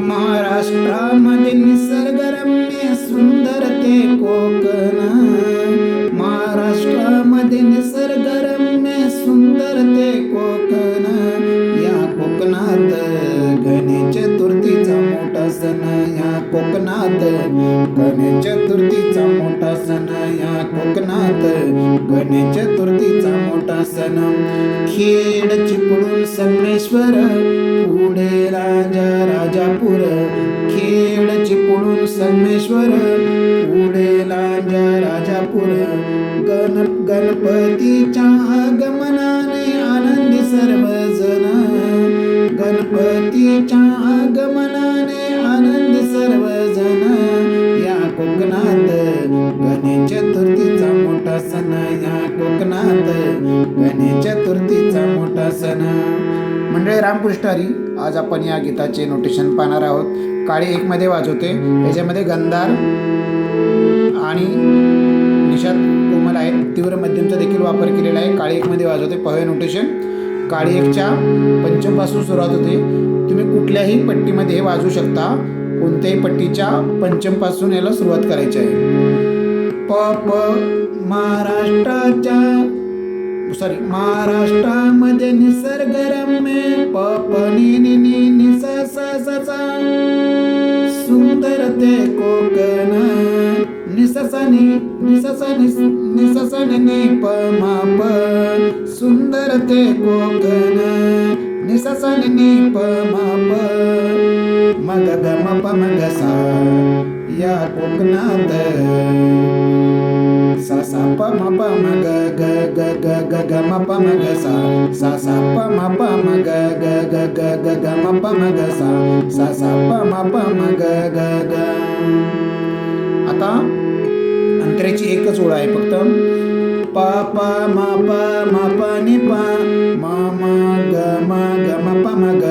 महाराष्ट्रामध्ये निसर्गरम्य सुंदर ते कोकण. महाराष्ट्रामध्ये निसर्गरम्य सुंदर ते कोकण. या कोकणात गणेश चतुर्थीचा मोठा सण या कोकणात गणेश चतुर्थीचा मोठा सण या कोकणात गणेश चतुर्थीचा मोठा सण. खेड चिपळूण संगमेश्वर राजापूर. गण गणपतीच्या आगमनाने आनंदी सर्वजण. गणपतीच्या आगमनाने आनंदी सर्वजण. या कोकणात गणेश चतुर्थीचा मोठा सण. या कोकणात गणेश चतुर्थीचा मोठा सण. मंडळी रामकृष्ण हरी आज आपण या गीताचे नोटेशन पाहणार आहोत. काळी एकमध्ये वाजवते. याच्यामध्ये गंधार आणि निषाद कोमल आहेत. तीव्र मध्यमचा देखील वापर केलेला आहे. काळी एकमध्ये वाजवते पहवे नोटेशन काळी एकच्या पंचमपासून सुरुवात होते. तुम्ही कुठल्याही पट्टीमध्ये हे वाजवू शकता. कोणत्याही पट्टीच्या पंचमपासून याला सुरुवात करायची आहे. प प महाराष्ट्राच्या सॉरी महाराष्ट्रामध्ये निसर्गरम्य प प नि नि नि स ते कोकण. निससनी निससनी निससनी नि प सुंदर ते कोकण. निससनी नि प मा प मग ग म प मग सा या कोकणात. सा sa pa ma pa ma ग ग ग ग ग ga म pa ma ga सा sa sa pa म pa ma ग ग ग ग ग ग ma pa म ga सा sa sa pa म pa ma ग ग ग आता अंतरेची एकच ओळ आहे फक्त. पा पा मा पा मा पा नि पा. मा मा ग मा ग मा पा म ग.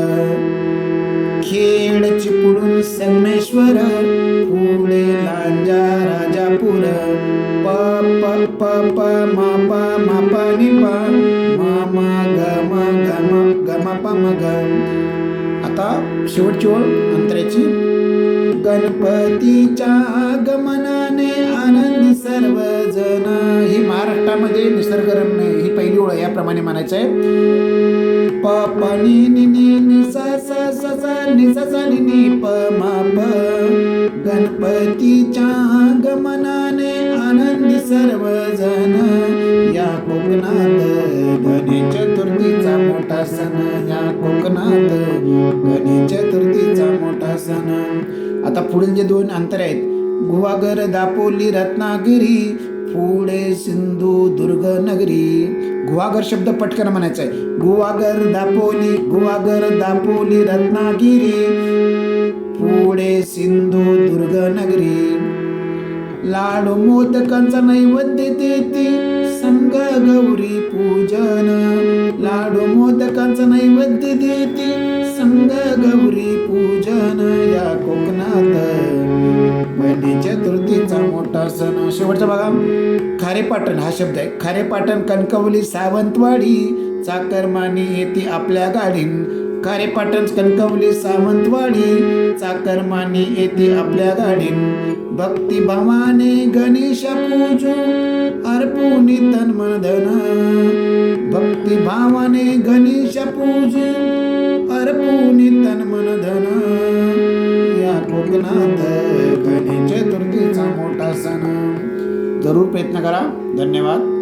खेळ चिपळून संगमेश्वर प प म प म प नि प म म ग म ग म ग म प म ग आता शेवटची ओळ अंतराची गणपतीच्या आगमनाने आनंदी सर्वजण ही महाराष्ट्रामध्ये निसर्गरम्य ही पहिली ओळ याप्रमाणे म्हणायचं आहे. प प नि नि नि नि स स स स नि स स नि नि प म प. गणपतीच्या सर्वजण या कोकणात. गणेश चतुर्थीचा मोठा सण या कोकणात. गणेश चतुर्थीचा मोठा सण. आता पुढील जे दोन अंतर आहेत गुवागर दापोली रत्नागिरी पुढे सिंधुदुर्ग नगरी गुवागर शब्द पटकन म्हणायचा आहे गुवागर दापोली गुवागर दापोली रत्नागिरी पुढे सिंधुदुर्ग नगरी लाडू मोदकांचा नैवेद्य देते संग गौरी पूजन. लाडू मोदकांचा नैवेद्य देते संग गौरी पूजन. या कोकणात बहिणी चतुर्थीचा मोठा सण. शेवटचा बघा. खारेपाटण हा शब्द आहे. खारेपाटण कणकवली सावंतवाडी. चाकरमानी येते आपल्या गाडीन. खारेपाटण कणकवली सावंतवाडी. चाकरमानी येते आपल्या गाडीन भक्तिभावाने गणेश पूजू अर्पुनी तन मन धन भक्तिभावाने गणेश पूजू अर्पुनी तन मन धन या कोकणात गणेश चतुर्थीचा मोठा सण. जरूर प्रयत्न करा. धन्यवाद.